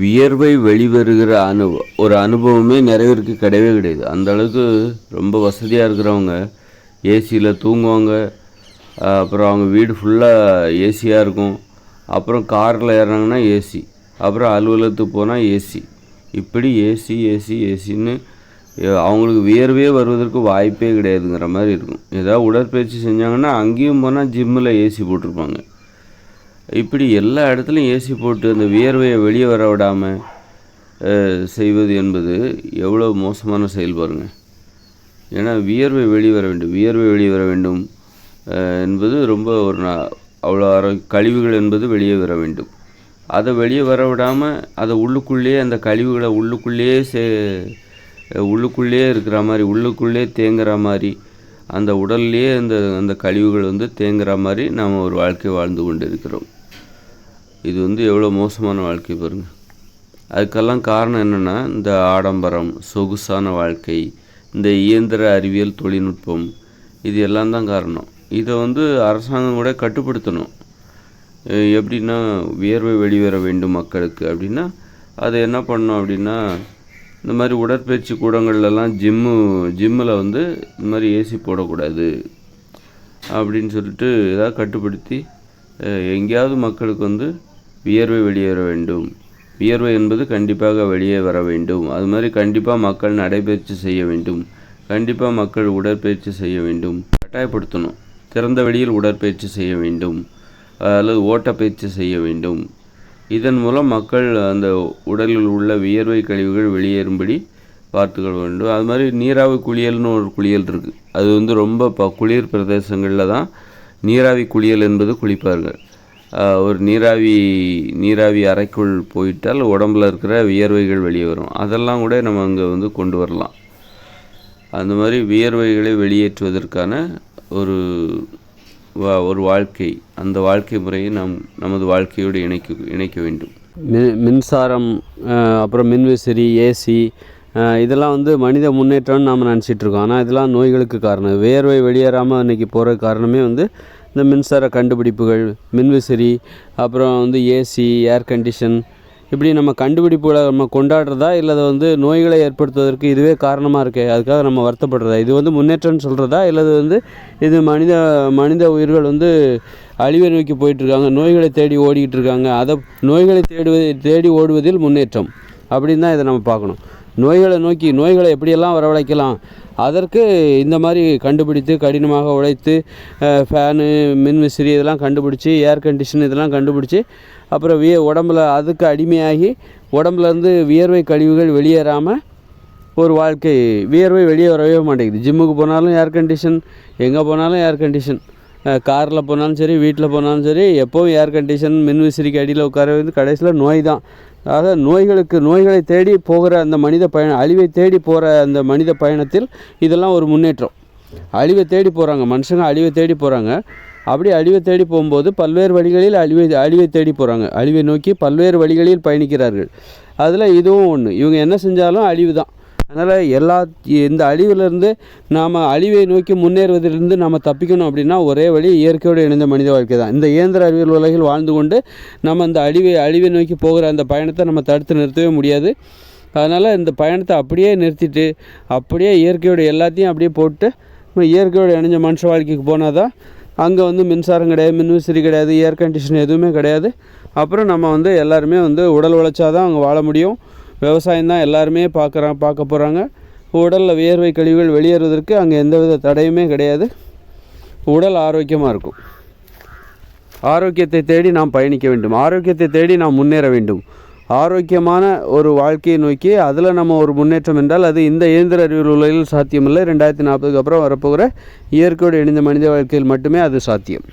வியர்வை வெளிவருகிற அனு ஒரு அனுபவமே நிறைய பேருக்கு கிடையவே கிடையாது. அந்த அளவுக்கு ரொம்ப வசதியாக இருக்கிறவங்க ஏசியில் தூங்குவாங்க அப்புறம் அவங்க வீடு ஃபுல்லாக ஏசியாக இருக்கும். அப்புறம் காரில் ஏறினாங்கன்னா ஏசி. அப்புறம் அலுவலகத்துக்கு போனால் ஏசி. இப்படி ஏசி ஏசி ஏசின்னு அவங்களுக்கு வியர்வே வருவதற்கு வாய்ப்பே கிடையாதுங்கிற மாதிரி இருக்கும். ஏதாவது உடற்பயிற்சி செஞ்சாங்கன்னா அங்கேயும் போனால் ஜிம்மில் ஏசி போட்டிருப்பாங்க. இப்படி எல்லா இடத்துலையும் ஏசி போட்டு அந்த வியர்வையை வெளியே வர விடாமல் செய்வது என்பது எவ்வளோ மோசமான செயல் பாருங்க. ஏன்னா வியர்வை வெளியே வர வேண்டும். வியர்வை வெளியே வர வேண்டும் என்பது ரொம்ப ஒரு நா- அவ்வளோ ஆரோக்கிய கழிவுகள் என்பது வெளியே வர வேண்டும். அதை வெளியே வர விடாமல் அதை உள்ளுக்குள்ளேயே அந்த கழிவுகளை உள்ளுக்குள்ளேயே சே உள்ளுக்குள்ளேயே இருக்கிற மாதிரி உள்ளுக்குள்ளேயே தேங்குற மாதிரி அந்த உடல்லையே அந்த அந்த கழிவுகள் வந்து தேங்குற மாதிரி நாம் ஒரு வாழ்க்கை வாழ்ந்து கொண்டு இருக்கிறோம் இது வந்து எவ்வளோ மோசமான வாழ்க்கை பாருங்கள் அதுக்கெல்லாம் காரணம் என்னென்னா இந்த ஆடம்பரம் சொகுசான வாழ்க்கை இந்த இயந்திர அறிவியல் தொழில்நுட்பம் இது எல்லாம் தான் காரணம். இதை வந்து அரசாங்கம் கூட கட்டுப்படுத்தணும். எப்படின்னா வியர்வை வெளிவர வேண்டும் மக்களுக்கு. அப்படின்னா அதை என்ன பண்ணணும் அப்படின்னா இந்த மாதிரி உடற்பயிற்சி கூடங்கள்லாம் ஜிம்மு ஜிம்மில் வந்து இந்த மாதிரி ஏசி போடக்கூடாது அப்படின்னு சொல்லிட்டு ஏதாவது கட்டுப்படுத்தி எங்கேயாவது மக்களுக்கு வந்து வியர்வை வெளியேற வேண்டும். வியர்வை என்பது கண்டிப்பாக வெளியே வர வேண்டும். அது மாதிரி கண்டிப்பாக மக்கள் நடைபயிற்சி செய்ய வேண்டும். கண்டிப்பாக மக்கள் உடற்பயிற்சி செய்ய வேண்டும். கட்டாயப்படுத்தணும். திறந்த வெளியில் உடற்பயிற்சி செய்ய வேண்டும். அல்லது ஓட்டப்பயிற்சி செய்ய வேண்டும். இதன் மூலம் மக்கள் அந்த உடலில் உள்ள வியர்வை கழிவுகள் வெளியேறும்படி பார்த்துக்கொள்ள வேண்டும். அது மாதிரி நீராவி குளியல்னு ஒரு குளியல் இருக்குது அது வந்து ரொம்ப ப குளிர் பிரதேசங்களில் தான் நீராவி குளியல் என்பது குளிப்பார்கள். ஒரு நீராவி நீராவி அறைக்குள் போயிட்டால் உடம்புல இருக்கிற வியர்வைகள் வெளியே வரும். அதெல்லாம் கூட நம்ம அங்கே வந்து கொண்டு வரலாம். அந்த மாதிரி வியர்வைகளை வெளியேற்றுவதற்கான ஒரு ஒரு வாழ்க்கை அந்த வாழ்க்கை முறையை நாம் நமது வாழ்க்கையோடு இணைக்க இணைக்க வேண்டும். மின் மின்சாரம் அப்புறம் மின்விசிறி ஏசி இதெல்லாம் வந்து மனித முன்னேற்றம்னு நாம் நினச்சிட்டு இருக்கோம் ஆனால் இதெல்லாம் நோய்களுக்கு காரணம். வேர்வை வெளியேறாமல் இன்றைக்கி போகிற காரணமே வந்து இந்த மின்சார கண்டுபிடிப்புகள் மின்விசிறி அப்புறம் வந்து ஏசி ஏர் கண்டிஷன் இப்படி நம்ம கண்டுபிடிப்புகளை நம்ம கொண்டாடுறதா இல்லை அதை வந்து நோய்களை ஏற்படுத்துவதற்கு இதுவே காரணமாக இருக்கே அதுக்காக நம்ம வருத்தப்படுறதா? இது வந்து முன்னேற்றம்னு சொல்கிறதா இல்லை அது வந்து இது மனித மனித உயிர்கள் வந்து அழிவை நோக்கி போயிட்டுருக்காங்க நோய்களை தேடி ஓடிக்கிட்டு இருக்காங்க அதை நோய்களை தேடுவது தேடி ஓடுவதில் முன்னேற்றம். அப்படின்னு தான் இதை நம்ம பார்க்கணும். நோய்களை நோக்கி நோய்களை எப்படியெல்லாம் வரவழைக்கலாம்? அதற்கு இந்த மாதிரி கண்டுபிடித்து கடினமாக உழைத்து ஃபேனு மின்விசிறி இதெல்லாம் கண்டுபிடிச்சி ஏர் கண்டிஷன் இதெல்லாம் கண்டுபிடிச்சி அப்புறம் விய உடம்புல அதுக்கு அடிமையாகி உடம்புலேருந்து வியர்வை கழிவுகள் வெளியேறாமல் ஒரு வாழ்க்கை வியர்வை வெளியே வரவே மாட்டேங்குது. ஜிம்முக்கு போனாலும் ஏர் கண்டிஷன் எங்கே போனாலும் ஏர் கண்டிஷன் காரில் போனாலும் சரி வீட்டில் போனாலும் சரி எப்போவும் ஏர் கண்டிஷன் மின்விசிறிக்கு அடியில் உட்கார வந்து கடைசியில் நோய் தான். ஆக நோய்களுக்கு நோய்களை தேடி போகிற அந்த மனித பயணம் அழிவை தேடி போகிற அந்த மனித பயணத்தில் இதெல்லாம் ஒரு முன்னேற்றம். அழிவை தேடி போகிறாங்க மனுஷங்க அழிவை தேடி போகிறாங்க அப்படி அழிவை தேடி போகும்போது பல்வேறு வழிகளில் அழிவை அழிவை தேடி போகிறாங்க அழிவை நோக்கி பல்வேறு வழிகளில் பயணிக்கிறார்கள். அதில் இதுவும் ஒன்று இவங்க என்ன செஞ்சாலும் அழிவு தான் அதனால் எல்லா இந்த அழிவிலிருந்து நாம் அழிவை நோக்கி முன்னேறுவதிலிருந்து நாம் தப்பிக்கணும் அப்படின்னா ஒரே வழி இயற்கையோடு இணைந்த மனித வாழ்க்கை தான். இந்த இயந்திர அறிவியல் உலகில் வாழ்ந்து கொண்டு நம்ம அந்த அழிவை அழிவை நோக்கி போகிற அந்த பயணத்தை நம்ம தடுத்து நிறுத்தவே முடியாது. அதனால் இந்த பயணத்தை அப்படியே நிறுத்திட்டு அப்படியே இயற்கையோட எல்லாத்தையும் அப்படியே போட்டு நம்ம இயற்கையோட இணைஞ்ச மனுஷ வாழ்க்கைக்கு போனால் தான் அங்கே வந்து மின்சாரம் கிடையாது மின்விசிறி கிடையாது ஏர் கண்டிஷன் எதுவுமே கிடையாது. அப்புறம் நம்ம வந்து எல்லாருமே வந்து உடல் உழைச்சாதான் அங்கே வாழ முடியும். விவசாயம் தான் எல்லாருமே பார்க்குறாங்க பார்க்க போகிறாங்க உடலில் வியர்வை கழிவுகள் வெளியேறுவதற்கு அங்கே எந்தவித தடையுமே கிடையாது. உடல் ஆரோக்கியமாக இருக்கும். ஆரோக்கியத்தை தேடி நாம் பயணிக்க வேண்டும். ஆரோக்கியத்தை தேடி நாம் முன்னேற வேண்டும். ஆரோக்கியமான ஒரு வாழ்க்கையை நோக்கி அதில் நம்ம ஒரு முன்னேற்றம் என்றால் அது இந்த இயந்திர அறிவியல் உலகில் சாத்தியமில்லை. ரெண்டாயிரத்தி நாற்பதுக்கு அப்புறம் வரப்போகிற இயற்கையோடு இணைந்த மனித வாழ்க்கையில் மட்டுமே அது சாத்தியம்.